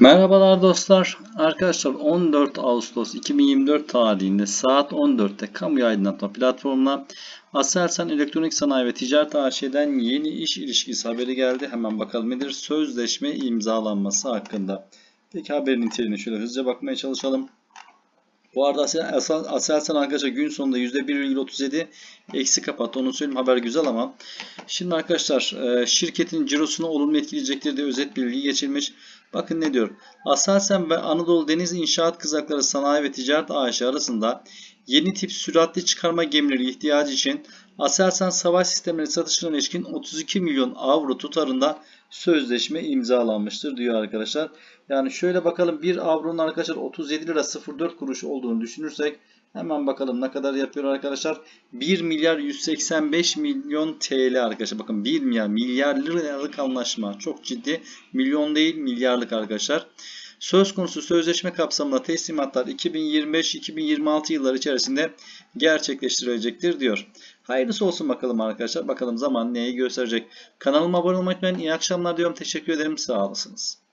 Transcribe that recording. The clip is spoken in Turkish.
Merhabalar dostlar. Arkadaşlar 14 Ağustos 2024 tarihinde saat 14'te kamu aydınlatma platformuna Aselsan Elektronik Sanayi ve Ticaret AŞ'den yeni iş ilişkisi haberi geldi. Hemen bakalım nedir? Sözleşme imzalanması hakkında. Peki haberin niteliğine şöyle hızlıca bakmaya çalışalım. Bu arada Asel- Asel- Aselsan arkadaşlar gün sonunda %1,37 eksi kapattı. Onu söyleyeyim haber güzel ama. Şimdi arkadaşlar e, şirketin cirosunu olumlu etkileyecektir diye özet bilgi geçilmiş. Bakın ne diyor. Aselsan ve Anadolu Deniz İnşaat Kızakları Sanayi ve Ticaret AŞ arasında yeni tip süratli çıkarma gemileri ihtiyacı için Aselsan savaş sistemleri satışına ilişkin 32 milyon avro tutarında sözleşme imzalanmıştır diyor arkadaşlar. Yani şöyle bakalım 1 avronun arkadaşlar 37 lira 04 kuruş olduğunu düşünürsek hemen bakalım ne kadar yapıyor arkadaşlar. 1 milyar 185 milyon TL arkadaşlar. Bakın 1 milyar milyar liralık anlaşma. Çok ciddi. Milyon değil milyarlık arkadaşlar. Söz konusu sözleşme kapsamında teslimatlar 2025-2026 yılları içerisinde gerçekleştirilecektir diyor. Hayırlısı olsun bakalım arkadaşlar. Bakalım zaman neyi gösterecek. Kanalıma abone olmayı unutmayın. İyi akşamlar diyorum. Teşekkür ederim. Sağ olasınız.